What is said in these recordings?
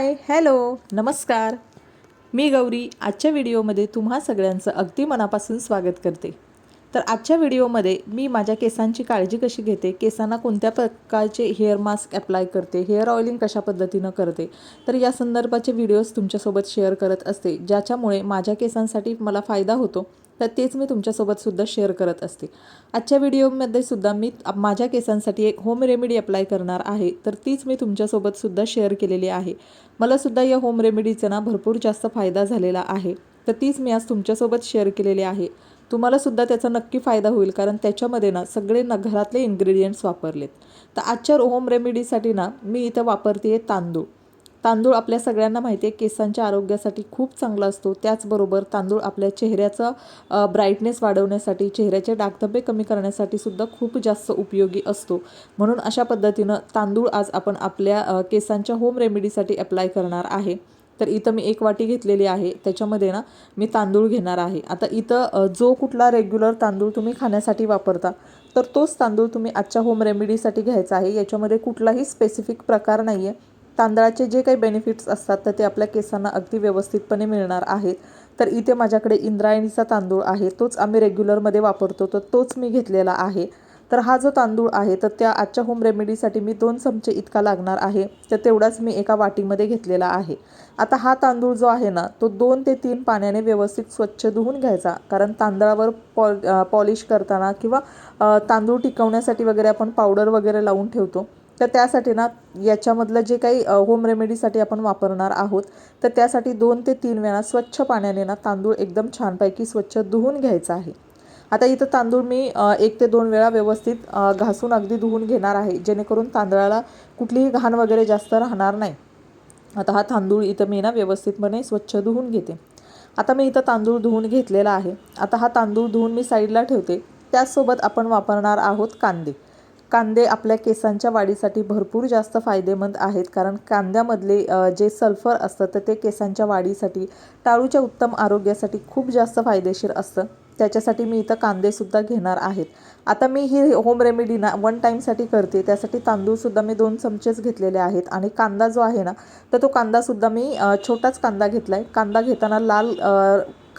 Hi hello नमस्कार. मी गौरी आजच्या व्हिडिओमध्ये तुम्हा सगळ्यांचं अगदी मनापासून स्वागत करते. तर आजच्या व्हिडिओमध्ये मी माझ्या केसांची काळजी कशी घेते केसांना कोणत्या प्रकारचे हेअर मास्क अप्लाय करते हेअर ऑइलिंग कशा पद्धतीनं करते तर या संदर्भाचे व्हिडिओज तुमच्यासोबत शेअर करत असते ज्याच्यामुळे माझ्या केसांसाठी मला फायदा होतो. तर तेच मी तुमच्यासोबतसुद्धा शेअर करत असते. आजच्या व्हिडिओमध्ये सुद्धा मी माझ्या केसांसाठी एक होम रेमेडी अप्लाय करणार आहे. तर तीच मी तुमच्यासोबतसुद्धा शेअर केलेली आहे. मला सुद्धा या होम रेमेडीचा ना भरपूर जास्त फायदा झालेला आहे. तर तीच मी आज तुमच्यासोबत शेअर केलेली आहे. तुम्हालासुद्धा त्याचा नक्की फायदा होईल कारण त्याच्यामध्ये ना सगळे न घरातले इन्ग्रेडियंट्स वापरलेत. तर आजच्या होम रेमेडीसाठी ना मी इथं वापरते आहे तांदूळ. तांदूळ आपल्या सगळ्यांना माहिती आहे केसांच्या आरोग्यासाठी खूप चांगला असतो. त्याचबरोबर तांदूळ आपल्या चेहऱ्याचा ब्राईटनेस वाढवण्यासाठी चेहऱ्याचे डागधब्बे कमी करण्यासाठी सुद्धा खूप जास्त उपयोगी असतो. म्हणून अशा पद्धतीनं तांदूळ आज आपण आपल्या केसांच्या होम रेमेडीसाठी अप्लाय करणार आहे. तर इथं मी एक वाटी घेतलेली आहे. त्याच्यामध्ये ना मी तांदूळ घेणार आहे. आता इथं जो कुठला रेग्युलर तांदूळ तुम्ही खाण्यासाठी वापरता तर तोच तांदूळ तुम्ही आजच्या होम रेमेडीसाठी घ्यायचा आहे. याच्यामध्ये कुठलाही स्पेसिफिक प्रकार नाही आहे तांदळाचे जे काही बेनिफिट्स असतात तर ते आपल्या केसांना अगदी व्यवस्थितपणे मिळणार आहेत. तर इथे माझ्याकडे इंद्रायणीचा तांदूळ आहे. तोच आम्ही रेग्युलरमध्ये वापरतो. तर तोच मी घेतलेला आहे. तर हा जो तांदूळ आहे तर त्या आजच्या होम रेमेडीसाठी मी दोन चमचे इतका लागणार आहे. तर तेवढाच मी एका वाटीमध्ये घेतलेला आहे. आता हा तांदूळ जो आहे ना तो दोन ते तीन पाण्याने व्यवस्थित स्वच्छ धुवून घ्यायचा. कारण तांदळावर पॉल पॉलिश करताना किंवा तांदूळ टिकवण्यासाठी वगैरे आपण पावडर वगैरे लावून ठेवतो. तर त्यासाठी ना याच्यामधलं जे काही होम रेमेडीसाठी आपण वापरणार आहोत तर त्यासाठी दोन ते तीन वेळा स्वच्छ पाण्याने ना तांदूळ एकदम छानपैकी स्वच्छ धुवून घ्यायचा आहे. आता इथं तांदूळ मी एक ते दोन वेळा व्यवस्थित घासून अगदी धुवून घेणार आहे जेणेकरून तांदळाला कुठलीही घाण वगैरे जास्त राहणार नाही. आता हा तांदूळ इथं मी ना व्यवस्थितपणे स्वच्छ धुवून घेते. आता मी इथं तांदूळ धुवून घेतलेला आहे. आता हा तांदूळ धुवून मी साईडला ठेवते. त्याचसोबत आपण वापरणार आहोत कांदे. कांदे आपल्या केसांच्या वाढीसाठी भरपूर जास्त फायदेमंद आहेत. कारण कांद्यामधले जे सल्फर असतं तर ते केसांच्या वाढीसाठी टाळूच्या उत्तम आरोग्यासाठी खूप जास्त फायदेशीर असतं. त्याच्यासाठी मी इथं कांदेसुद्धा घेणार आहेत. आता मी ही होम रेमेडी ना वन टाईमसाठी करते. त्यासाठी तांदूळसुद्धा मी दोन चमचेच घेतलेले आहेत. आणि कांदा जो आहे ना तर तो कांदासुद्धा मी छोटाच कांदा घेतला आहे कांदा घेताना लाल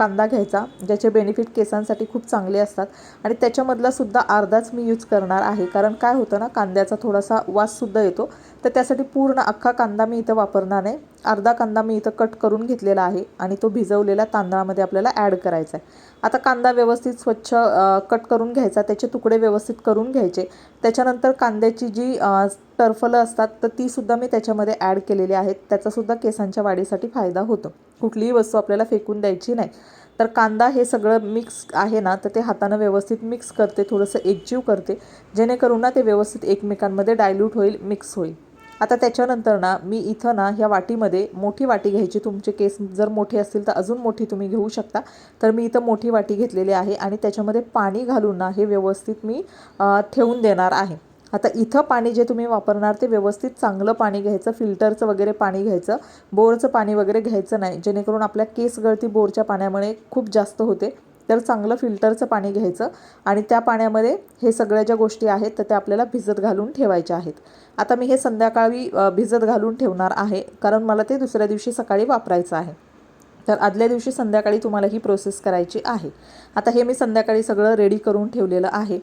कांदा घ्यायचा ज्याचे बेनिफिट केसांसाठी खूप चांगले असतात. आणि त्याच्यामधला सुद्धा अर्धाच मी यूज करणार आहे. कारण काय होतं ना कांद्याचा थोडासा वाससुद्धा येतो. तर त्यासाठी पूर्ण अख्खा कांदा मी इथं वापरणार नाही अर्धा कांदा मी इथं कट करून घेतलेला आहे आणि तो भिजवलेल्या तांदळामध्ये आपल्याला ॲड करायचा आहे. आता कांदा व्यवस्थित स्वच्छ कट करून घ्यायचा त्याचे तुकडे व्यवस्थित करून घ्यायचे. त्याच्यानंतर कांद्याची जी अ, टरफलं असतात तर तीसुद्धा मी त्याच्यामध्ये ॲड केलेली आहेत. त्याचासुद्धा केसांच्या वाढीसाठी फायदा होतो. कुठलीही वस्तू आपल्याला फेकून द्यायची नाही. तर कांदा हे सगळं मिक्स आहे ना तर ते हातानं व्यवस्थित मिक्स करते थोडंसं एकजीव करते. जेणेकरून ना ते व्यवस्थित एकमेकांमध्ये डायल्यूट होईल मिक्स होईल. आता त्याच्यानंतर ना मी इथं ना ह्या वाटीमध्ये मोठी वाटी घ्यायची. तुमचे केस जर मोठे असतील तर अजून मोठी तुम्ही घेऊ शकता. तर मी इथं मोठी वाटी घेतलेली आहे आणि त्याच्यामध्ये पाणी घालून ना हे व्यवस्थित मी ठेवून देणार आहे. आता इथं पाणी जे तुम्ही वापरणार ते व्यवस्थित चांगलं पाणी घ्यायचं फिल्टरचं वगैरे पाणी घ्यायचं बोरचं पाणी वगैरे घ्यायचं नाही जेणेकरून आपल्या केस गळती बोरच्या पाण्यामुळे खूप जास्त होते. तर चांगलं फिल्टरचं पाणी घ्यायचं आणि त्या पाण्यामध्ये हे सगळ्या ज्या गोष्टी आहेत तर त्या आपल्याला भिजत घालून ठेवायच्या आहेत. आता मी हे संध्याकाळी भिजत घालून ठेवणार आहे कारण मला ते दुसऱ्या दिवशी सकाळी वापरायचं आहे. तर आदल्या दिवशी संध्याकाळी तुम्हाला ही प्रोसेस करायची आहे. आता हे मी संध्याकाळी सगळं रेडी करून ठेवलेलं आहे.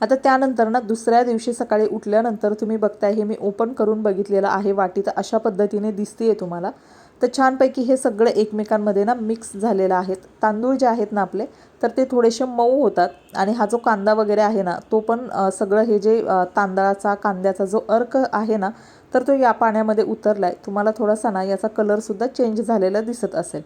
आता त्यानंतर ना दुसऱ्या दिवशी सकाळी उठल्यानंतर तुम्ही बघताय हे मी ओपन करून बघितलेलं आहे वाटी. तर अशा पद्धतीने दिसते तुम्हाला. तर छानपैकी हे सगळं एकमेकांमध्ये ना मिक्स झालेलं आहेत. तांदूळ जे आहेत ना आपले तर ते थोडेसे मऊ होतात. आणि हा जो कांदा वगैरे आहे ना तो पण सगळं हे जे तांदळाचा कांद्याचा जो अर्क आहे ना तर तो या पाण्यामध्ये उतरला आहे तुम्हाला थोडासा ना याचा कलरसुद्धा चेंज झालेला दिसत असेल.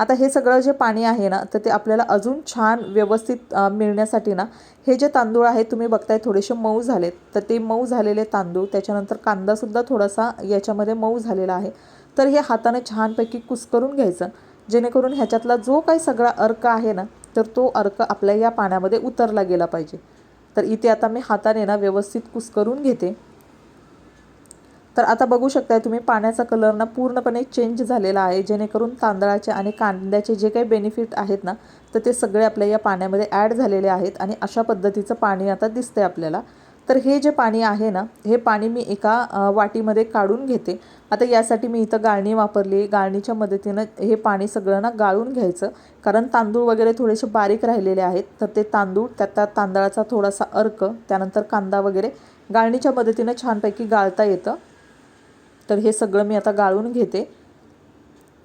आता हे सगळं जे पाणी आहे ना तर ते आपल्याला अजून छान व्यवस्थित मिळण्यासाठी ना हे जे तांदूळ आहेत तुम्ही बघताय थोडेसे मऊ झालेत. तर ते मऊ झालेले तांदूळ त्याच्यानंतर कांदासुद्धा थोडासा याच्यामध्ये मऊ झालेला आहे. तर हे हाताने छानपैकी कुस्करून घ्यायचं. जेणेकरून ह्याच्यातला जो काही सगळा अर्क आहे ना तर तो अर्क आपल्या या पाण्यामध्ये उतरला गेला पाहिजे. तर इथे आता मी हाताने ना व्यवस्थित कुस्करून घेते. तर आता बघू शकताय तुम्ही पाण्याचा कलर ना पूर्णपणे चेंज झालेला आहे. जेणेकरून तांदळाचे आणि कांद्याचे जे काही बेनिफिट आहेत ना तर ते सगळे आपल्या या पाण्यामध्ये ॲड झालेले आहेत आणि अशा पद्धतीचं पाणी आता दिसतंय आपल्याला. तर हे जे पाणी आहे ना हे पाणी मी एका वाटीमध्ये काढून घेते. आता यासाठी मी इथं गाळणी वापरली. गाळणीच्या मदतीनं हे पाणी सगळं ना गाळून घ्यायचं. कारण तांदूळ वगैरे थोडेसे बारीक राहिलेले आहेत. तर ते तांदूळ त्यात त्या तांदळाचा थोडासा अर्क त्यानंतर कांदा वगैरे गाळणीच्या मदतीनं छानपैकी गाळता येतं. तर हे सगळं मी आता गाळून घेते.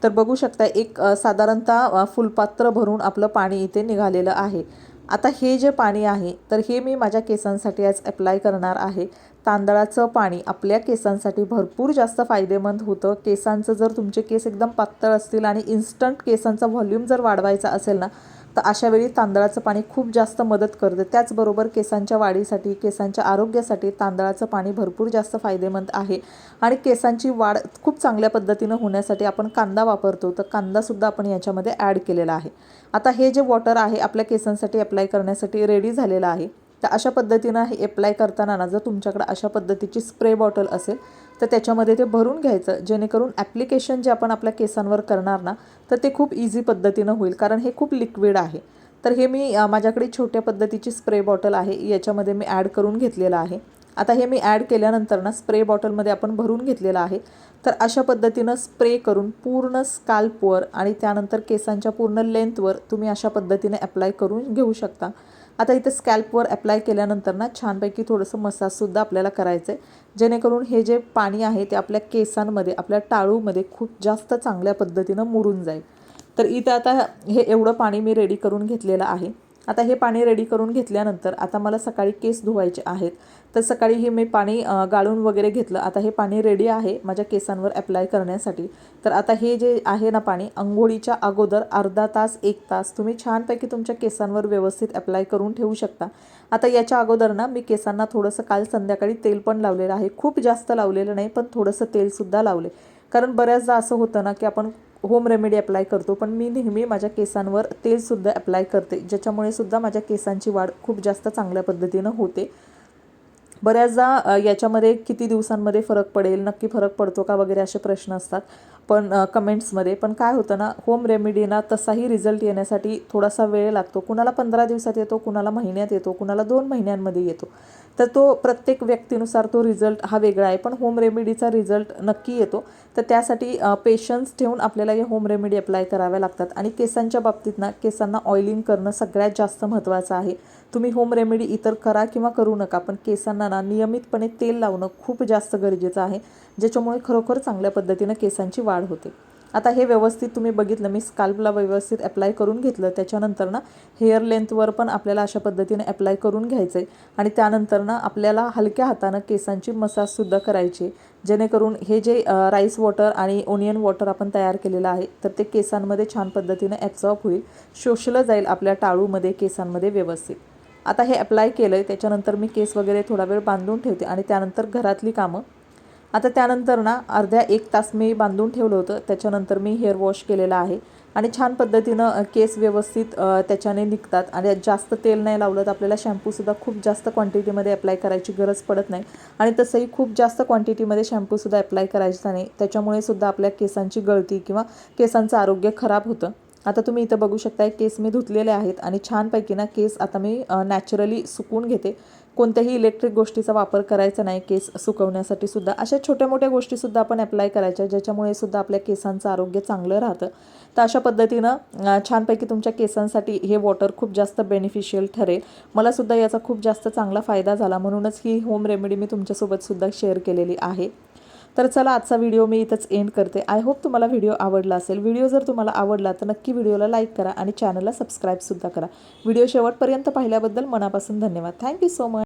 तर बघू शकता एक साधारणतः फुलपात्र भरून आपलं पाणी इथे निघालेलं आहे. आता हे जे पाणी आहे तर हे मी माझ्या केसांसाठी आज अप्लाय करणार आहे. तांदळाचं पाणी आपल्या केसांसाठी भरपूर जास्त फायदेमंद होतं. केसांचं जर तुमचे केस एकदम पातळ असतील आणि इन्स्टंट केसांचा व्हॉल्यूम जर वाढवायचा असेल ना तर अशा वेळी तांदळाचं पाणी खूप जास्त मदत करतं. त्याचबरोबर केसांच्या वाढीसाठी केसांच्या आरोग्यासाठी तांदळाचं पाणी भरपूर जास्त फायदेमंद आहे. आणि केसांची वाढ खूप चांगल्या पद्धतीनं होण्यासाठी आपण कांदा वापरतो. तर कांदासुद्धा आपण याच्यामध्ये ॲड केलेला आहे. आता हे जे वॉटर आहे आपल्या केसांसाठी अप्लाय करण्यासाठी रेडी झालेलं आहे. तर अशा पद्धतीनं हे अप्लाय करताना ना जर तुमच्याकडे अशा पद्धतीची स्प्रे बॉटल असेल तर त्याच्यामध्ये ते भरून घ्यायचं. जेणेकरून ॲप्लिकेशन जे आपण आपल्या केसांवर करणार ना तर ते खूप इझी पद्धतीनं होईल. कारण हे खूप लिक्विड आहे. तर हे मी माझ्याकडे छोट्या पद्धतीची स्प्रे बॉटल आहे. याच्यामध्ये मी ॲड करून घेतलेलं आहे. आता हे मी ॲड केल्यानंतर ना स्प्रे बॉटलमध्ये आपण भरून घेतलेलं आहे. तर अशा पद्धतीनं स्प्रे करून पूर्ण स्काल्पवर आणि त्यानंतर केसांच्या पूर्ण लेंथवर तुम्ही अशा पद्धतीने अप्लाय करून घेऊ शकता. आता इथे स्कॅल्पवर अप्लाय केल्यानंतर ना छानपैकी थोडंसं मसाजसुद्धा आपल्याला करायचं आहे जेणेकरून हे जे पाणी आहे ते आपल्या केसांमध्ये आपल्या टाळूमध्ये खूप जास्त चांगल्या पद्धतीनं मुरून जाईल. तर इथं आता हे एवढं पाणी मी रेडी करून घेतलेलं आहे. आता हे पाणी रेडी करून घेतल्यानंतर आता मला सकाळी केस धुवायचे आहेत. तर सकाळी हे मी पाणी गाळून वगैरे घेतलं. आता हे पाणी रेडी आहे माझ्या केसांवर अप्लाय करण्यासाठी. तर आता हे जे आहे ना पाणी अंघोळीच्या अगोदर अर्धा तास एक तास तुम्ही छानपैकी तुमच्या केसांवर व्यवस्थित अप्लाय करून ठेवू शकता. आता याच्या अगोदर ना मी केसांना थोडंसं काल संध्याकाळी तेल पण लावलेलं आहे. खूप जास्त लावलेलं नाही पण थोडंसं तेलसुद्धा लावले. कारण बऱ्याचदा असं होतं ना की आपण होम रेमेडी अप्लाय करतो पण मी नेहमी माझ्या केसांवर तेलसुद्धा अप्लाय करते ज्याच्यामुळे सुद्धा माझ्या केसांची वाढ खूप जास्त चांगल्या पद्धतीनं होते. बऱ्याचदा याच्यामध्ये किती दिवसांमध्ये फरक पडेल नक्की फरक पडतो का वगैरे असे प्रश्न असतात. पण कमेंट्समध्ये पण काय होतं ना होम रेमेडीना तसाही रिझल्ट येण्यासाठी थोडासा वेळ लागतो. कुणाला पंधरा दिवसात येतो कुणाला महिन्यात येतो कुणाला दोन महिन्यांमध्ये येतो. तर तो प्रत्येक व्यक्तीनुसार तो रिझल्ट हा वेगळा आहे. पण होम रेमेडीचा रिझल्ट नक्की येतो. तर त्यासाठी पेशन्स ठेवून आपल्याला हे होम रेमेडी अप्लाय कराव्या लागतात. आणि केसांच्या बाबतीत ना केसांना ऑइलिंग करणं सगळ्यात जास्त महत्त्वाचं आहे. तुम्ही होम रेमेडी इतर करा किंवा करू नका पण केसांना ना नियमितपणे तेल लावणं खूप जास्त गरजेचं आहे. ज्याच्यामुळे खरोखर चांगल्या पद्धतीनं केसांची वाढ होते. आता हे व्यवस्थित तुम्ही बघितलं मी स्काल्पला व्यवस्थित अप्लाय करून घेतलं त्याच्यानंतर ना हेअर लेंथवर पण आपल्याला अशा पद्धतीने अप्लाय करून घ्यायचं आहे आणि त्यानंतर ना आपल्याला हलक्या हातानं केसांची मसाजसुद्धा करायची जेणेकरून हे जे राईस वॉटर आणि ओनियन वॉटर आपण तयार केलेलं आहे तर ते केसांमध्ये छान पद्धतीने ॲब्झॉर्ब होईल शोषलं जाईल आपल्या टाळूमध्ये केसांमध्ये व्यवस्थित. आता हे अप्लाय केलं आहे त्याच्यानंतर मी केस वगैरे थोडा वेळ बांधून ठेवते आणि त्यानंतर घरातली कामं आता त्यानंतर ना अर्ध्या एक तास मी बांधून ठेवलं होतं. त्याच्यानंतर मी हेअर वॉश केलेला आहे. आणि छान पद्धतीनं केस व्यवस्थित त्याच्याने निघतात. आणि जास्त तेल नाही लावलं तर आपल्याला शॅम्पूसुद्धा खूप जास्त क्वांटिटीमध्ये अप्लाय करायची गरज पडत नाही. आणि तसंही खूप जास्त क्वांटिटीमध्ये शॅम्पूसुद्धा अप्लाय करायचा नाही. त्याच्यामुळे सुद्धा आपल्या केसांची गळती किंवा केसांचं आरोग्य खराब होतं. आता तुम्ही इथं बघू शकता केस मी धुतलेले आहेत. आणि छानपैकी ना केस आता मी नॅचरली सुकून घेते. कोणत्याही इलेक्ट्रिक गोष्टीचा वापर करायचा नाही केस सुकवण्यासाठी सुद्धा. अशा छोट्या मोठ्या गोष्टीसुद्धा आपण अप्लाय करायच्या ज्याच्यामुळे सुद्धा आपल्या केसांचं आरोग्य चांगलं राहतं. तर अशा पद्धतीनं छानपैकी तुमच्या केसांसाठी हे वॉटर खूप जास्त बेनिफिशियल ठरेल. मला सुद्धा याचा खूप जास्त चांगला फायदा झाला म्हणूनच ही होम रेमेडी मी तुमच्यासोबत सुद्धा शेअर केलेली आहे. तर चला आजचा व्हिडिओ मी इथंच एंड करते. आय होप तुम्हाला व्हिडिओ आवडला असेल. व्हिडिओ जर तुम्हाला आवडला तर नक्की व्हिडिओला लाईक करा आणि चॅनलला सबस्क्राईबसुद्धा करा. व्हिडिओ शेवटपर्यंत पाहिल्याबद्दल मनापासून धन्यवाद. Thank you so much